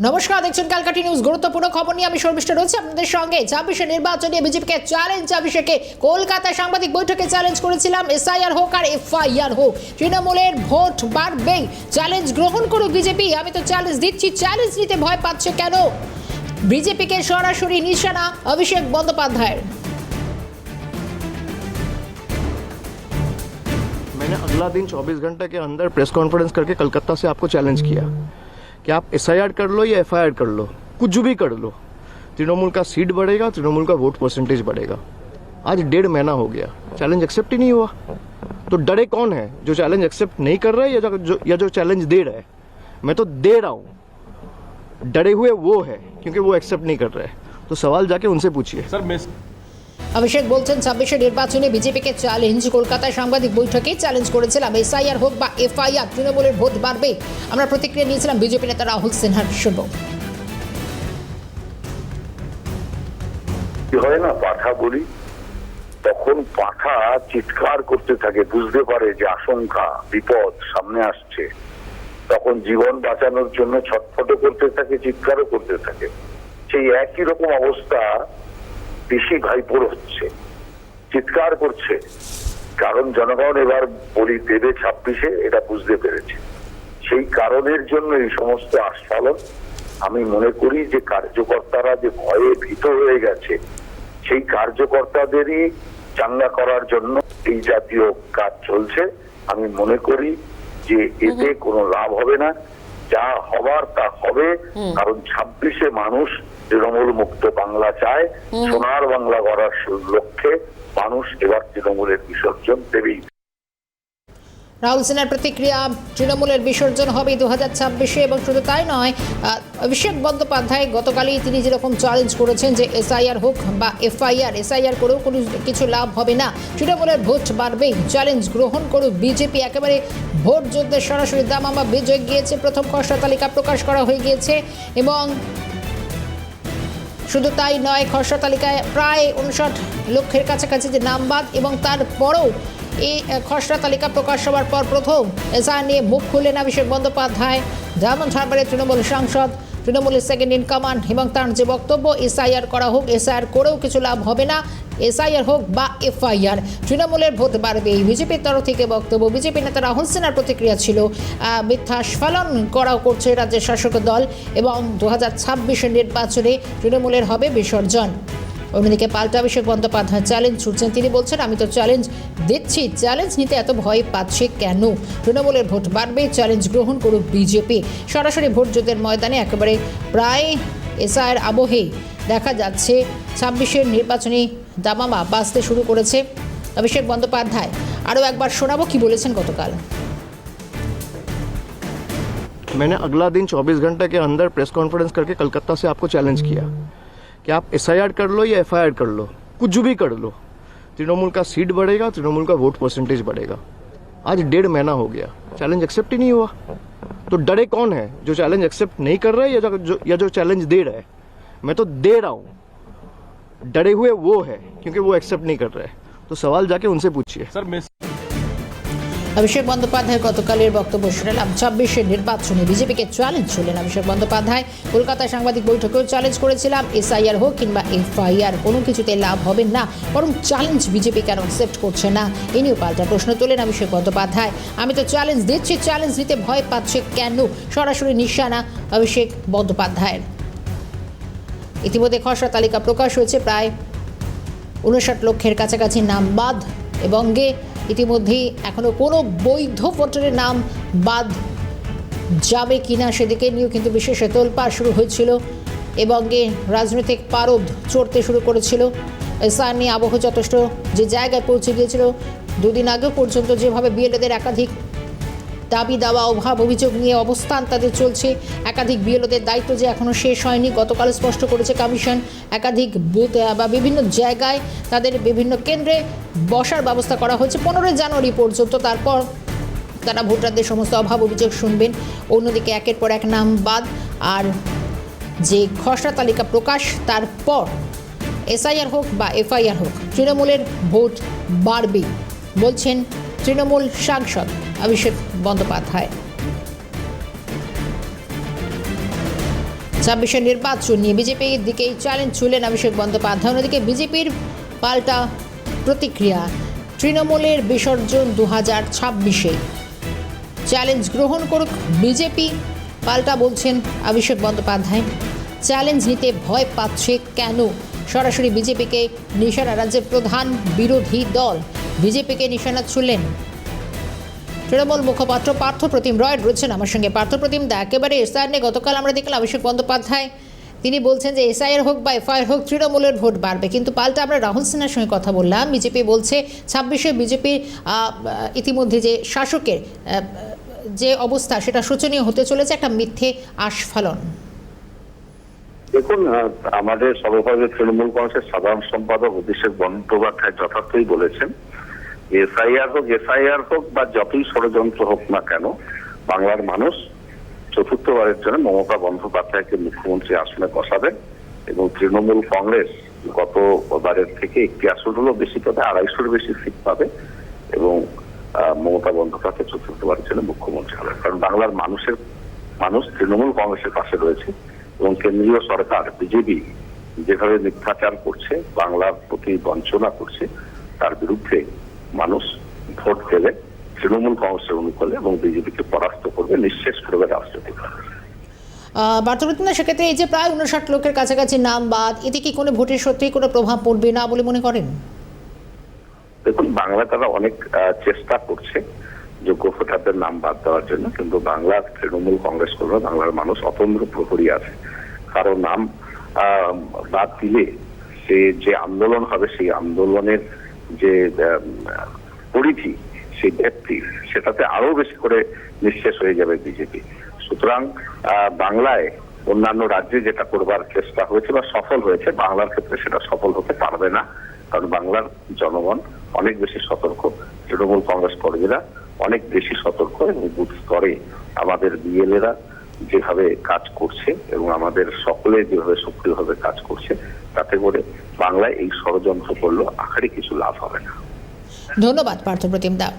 নমস্কার দেখছেন ক্যালকাটি নিউজ গুরুত্বপূর্ণ খবর নিয়ে আমি শর্মিষ্ঠা রয়েছে আপনাদের সঙ্গে ছাব্বিশে নির্বাচনে বিজেপিকে চ্যালেঞ্জ অভিষেকে কলকাতায় সাংবাদিক বৈঠকে চ্যালেঞ্জ করেছিলাম এসআইআর হোক আর এফআইআর হোক তৃণমূলের ভোট বাড়বেই চ্যালেঞ্জ গ্রহণ করুক বিজেপি আমি তো চ্যালেঞ্জ দিচ্ছি চ্যালেঞ্জ নিতে ভয় পাচ্ছে কেন বিজেপিকে সরাসরি নিশানা অভিষেক বন্দ্যোপাধ্যায়ের मैंने अगला दिन 24 घंटे के अंदर प्रेस कॉन्फ्रेंस करके कलकत्ता से आपको चैलेंज किया कि आप एस कर लो या एफ़ कर लो, कुछ भी कर लो। तृणमूल का सीट बढ़ेगा, तृणमूल का वोट परसेंटेज बढ़ेगा। आज डेढ़ महीना हो गया चैलेंज एक्सेप्ट ही नहीं हुआ। तो डरे कौन है? जो चैलेंज एक्सेप्ट नहीं कर रहा है या जो या जो चैलेंज दे रहा है? मैं तो दे रहा हूँ। डरे हुए वो है, क्योंकि वो एक्सेप्ट नहीं कर रहे तो सवाल जाके उनसे पूछिए। सर, मैं অভিষেক বলছেন, ছাব্বিশে নির্বাচনে বিজেপিকে চ্যালেঞ্জ কলকাতায় সাংবাদিক বৈঠকে চ্যালেঞ্জ করেছিলাম। এসআইআর হোক বা এফআইআর, তৃণমূলের ভোট বাড়বে। আমরা প্রতিক্রিয়া নিয়েছিলাম বিজেপি নেতা রাহুল সিনহার, শুনব। হয় না পাঠা বলি তখন পাঠা চিৎকার করতে থাকে, বুঝতে পারে যে আশঙ্কা, বিপদ সামনে আসছে। তখন জীবন বাঁচানোর জন্য ছটফটও করতে থাকে, চিৎকারও করতে থাকে। সেই একই রকম অবস্থা পিসি ভাইপোর হচ্ছে চিৎকার করছে। কারণ জনগণ এবার বলি দেবে ছাব্বিশে এটা বুঝতে পেরেছে। সেই কারণের জন্য এই সমস্ত আস্ফালন আমি মনে করি যে কার্যকর্তারা যে ভয়ে ভীত হয়ে গেছে সেই কার্যকর্তাদেরই চাঙ্গা করার জন্য এই জাতীয় কাজ চলছে। আমি মনে করি যে এতে কোনো লাভ হবে না। যা হবার তা হবে। কারণ ছাব্বিশে মানুষ তৃণমূল মুক্ত বাংলা চায়। সোনার বাংলা গড়ার লক্ষ্যে মানুষ এবার তৃণমূলের বিসর্জন দেবেই। রাহুল সিনহার প্রতিক্রিয়া তৃণমূলের বিসর্জন হবে দু হাজার ছাব্বিশে এবং শুধু তাই নয় অভিষেক বন্দ্যোপাধ্যায় গতকালই তিনি যেরকম চ্যালেঞ্জ করেছেন যে এসআইআর হোক বা এফআইআর, এসআইআর করেও কোনো কিছু লাভ হবে না। তৃণমূলের ভোট বাড়বেই চ্যালেঞ্জ গ্রহণ করুক। বিজেপি একেবারে ভোট যুদ্ধের সরাসরি দাম দামামা বিজয় গিয়েছে। প্রথম খসড়া তালিকা প্রকাশ করা হয়ে গিয়েছে এবং শুধু তাই নয়, খসড়া তালিকায় প্রায় উনষাট লক্ষের কাছাকাছি যে নাম বাদ এবং তারপরও এই খসড়া তালিকা প্রকাশ হওয়ার পর প্রথম এসআই নিয়ে মুখ খুললেন অভিষেক বন্দ্যোপাধ্যায়। ডায়মন্ড হারবারের তৃণমূল সাংসদ, তৃণমূলের সেকেন্ড ইন কমান্ড এবং তার যে বক্তব্য, এসআইআর করা হোক, এসআইআর করেও কিছু লাভ হবে না। এসআইআর হোক বা এফআইআর, তৃণমূলের ভোট বাড়বে। এই বিজেপির তরফ থেকে বক্তব্য, বিজেপি নেতা রাহুল সিনহার প্রতিক্রিয়া ছিল মিথ্যা স্ফলন করা করছে রাজ্যের শাসক দল এবং দু নির্বাচনে তৃণমূলের হবে বিসর্জন। অন্যদিকে পাল্টা অভিষেক বন্দ্যোপাধ্যায় চ্যালেঞ্জ ছুটছেন তিনি বলছেন আমি তো চ্যালেঞ্জ দিচ্ছি চ্যালেঞ্জ নিতে এত ভয় পাচ্ছে কেন তৃণমূলের ভোট বাড়বে চ্যালেঞ্জ গ্রহণ করুক বিজেপি সরাসরি ভোট যুদ্ধের ময়দানে একেবারে প্রায় এসআইয়ের আবহে দেখা যাচ্ছে ছাব্বিশের নির্বাচনী দামামা বাঁচতে শুরু করেছে অভিষেক বন্দ্যোপাধ্যায় আরও একবার শোনাবো কি বলেছেন গতকাল मैंने अगला दिन 24 घंटे के अंदर प्रेस कॉन्फ्रेंस करके कलकत्ता से आपको चैलेंज किया कि आप एस कर लो या एफआईआर कर लो, कुछ भी कर लो। तृणमूल का सीट बढ़ेगा, तृणमूल का वोट परसेंटेज बढ़ेगा। आज डेढ़ महीना हो गया चैलेंज एक्सेप्ट ही नहीं हुआ। तो डरे कौन है? जो चैलेंज एक्सेप्ट नहीं कर रहा है या जो या जो चैलेंज दे रहा है? मैं तो दे रहा हूँ। डरे हुए वो है, क्योंकि वो एक्सेप्ट नहीं कर रहे तो सवाल जाके उनसे पूछिए। सर, मैं অভিষেক বন্দ্যোপাধ্যায়ের গতকালের বক্তব্য শুনলাম, ছাব্বিশের নির্বাচনে বিজেপিকে চ্যালেঞ্জ ছিলেন অভিষেক বন্দ্যোপাধ্যায়। কলকাতায় সাংবাদিক বৈঠকেও চ্যালেঞ্জ করেছিলাম, এসআইআর হোক কিংবা এফআইআর, কোনো কিছুতে লাভ হবে না, বরং চ্যালেঞ্জ বিজেপি কেন অ্যাকসেপ্ট করছে না? এ নিয়েও পাল্টা প্রশ্ন তোলেন অভিষেক বন্দ্যোপাধ্যায়। আমি তো চ্যালেঞ্জ দিচ্ছি চ্যালেঞ্জ দিতে ভয় পাচ্ছে কেন? সরাসরি নিশানা অভিষেক বন্দ্যোপাধ্যায়ের। ইতিমধ্যে খসড়া তালিকা প্রকাশ হয়েছে, প্রায় উনষাট লক্ষের কাছাকাছি নাম বাদ এবং গে ইতিমধ্যেই এখনও কোনো বৈধ ভোটারের নাম বাদ যাবে কি না সেদিকে নিয়েও কিন্তু বিশেষ তোলপাড় শুরু হয়েছিল। এবং এ রাজনৈতিক পারদ চড়তে শুরু করেছিল। এসআর নিয়ে আবহ যথেষ্ট যে জায়গায় পৌঁছে গিয়েছিল, দুদিন আগে পর্যন্ত যেভাবে বিএলএদের একাধিক দাবি দাওয়া, অভাব অভিযোগ নিয়ে অবস্থান তাদের চলছে। একাধিক বিএলওদের দায়িত্ব যে এখনও শেষ হয়নি, গতকাল স্পষ্ট করেছে কমিশন। একাধিক বুথ বা বিভিন্ন জায়গায় তাদের বিভিন্ন কেন্দ্রে বসার ব্যবস্থা করা হয়েছে। পনেরোই জানুয়ারি পর্যন্ত তারপর তারা ভোটারদের সমস্ত অভাব অভিযোগ শুনবেন। অন্যদিকে একের পর এক নাম বাদ। আর যে খসড়া তালিকা প্রকাশ, তারপর এসআইআর হোক বা এফআইআর হোক, তৃণমূলের ভোট বাড়বে বলছেন তৃণমূল সাংসদ অভিষেক বন্দ্যোপাধ্যায়। ছাব্বিশের নির্বাচন নিয়ে বিজেপির দিকেই চ্যালেঞ্জ ছুড়লেন অভিষেক বন্দ্যোপাধ্যায়। অন্যদিকে বিজেপির পাল্টা প্রতিক্রিয়া, তৃণমূলের বিসর্জন দু হাজার ছাব্বিশে। চ্যালেঞ্জ গ্রহণ করুক বিজেপি, পাল্টা বলছেন অভিষেক বন্দ্যোপাধ্যায়। চ্যালেঞ্জ নিতে ভয় পাচ্ছে কেন? সরাসরি বিজেপিকে নিশানা, রাজ্যের প্রধান বিরোধী দল। বিজেপিকে নিশানা ছুড়লেন তৃণমূল মুখপাত্র পার্থ প্রতিম রয় রয়েছেন আমার সঙ্গে। পার্থ প্রতিম দা, একেবারে এসআর নিয়ে গতকাল আমরা দেখলাম অভিষেক বন্দ্যোপাধ্যায়। তিনি বলছেন যে এসআইআর হোক বা এফআইআর হোক, তৃণমূলের ভোট বাড়বে। কিন্তু পাল্টা আমরা রাহুল সিনহার সঙ্গে কথা বললাম। বিজেপি বলছে ছাব্বিশে বিজেপির ইতিমধ্যে যে শাসকের যে অবস্থা, সেটা শোচনীয় হতে চলেছে একটা মিথ্যে আস্ফালন। দেখুন আমাদের সর্বভারতীয় তৃণমূল কংগ্রেসের সাধারণ সম্পাদক অভিষেক বন্দ্যোপাধ্যায় যথার্থই বলেছেন। এসআইআর হোক এসআইআর হোক বা যতই ষড়যন্ত্র হোক না কেন, বাংলার মানুষ চতুর্থবারের জন্য মমতা বন্দ্যোপাধ্যায়কে মুখ্যমন্ত্রী আসনে বসাবেন এবং তৃণমূল কংগ্রেস গত বারের থেকে একটি আসন হলো বেশি পাবে, আড়াইশোর বেশি সিট পাবে এবং মমতা বন্দ্যোপাধ্যায় চতুর্থবারের জন্য মুখ্যমন্ত্রী হবেন। কারণ বাংলার মানুষের, মানুষ তৃণমূল কংগ্রেসের পাশে রয়েছে এবং কেন্দ্রীয় সরকার, বিজেপি যেভাবে মিথ্যাচার করছে, বাংলার প্রতি বঞ্চনা করছে, তার বিরুদ্ধে মানুষ ভোট দেবে তৃণমূল কংগ্রেসের অনুকূলে এবং বিজেপিকে পরাস্ত করবে নিঃশেষ করবে রাজনৈতিক সেক্ষেত্রে এই যে প্রায় উনষাট লোকের কাছাকাছি নাম বাদ এতে কি কোনো ভোটের সত্যিই কোনো প্রভাব পড়বে না বলে মনে করেন? দেখুন বাংলা তারা অনেক চেষ্টা করছে যোগ্য ভোটারদের নাম বাদ দেওয়ার জন্য কিন্তু বাংলার তৃণমূল কংগ্রেস করবে বাংলার মানুষ অতন্দ্র প্রহরী আছে। কারও নাম আহ, বাদ দিলে সে যে আন্দোলন হবে সেই আন্দোলনের যে পরিধি, সেই ব্যাপ্তি সেটাতে আরও বেশি করে নিঃশেষ হয়ে যাবে বিজেপি। সুতরাং বাংলায় অন্যান্য রাজ্যে যেটা করবার চেষ্টা হয়েছে বা সফল হয়েছে, বাংলার ক্ষেত্রে সেটা সফল হতে পারবে না, কারণ বাংলার জনগণ অনেক বেশি সতর্ক। তৃণমূল কংগ্রেস কর্মীরা অনেক বেশি সতর্ক এবং বুথ স্তরে আমাদের বিএলএরা যেভাবে কাজ করছে এবং আমাদের সকলে যেভাবে সক্রিয়ভাবে কাজ করছে তাতে করে বাংলায় এই ষড়যন্ত্র করল আখারে কিছু লাভ হবে না। ধন্যবাদ পার্থ প্রতিম দা।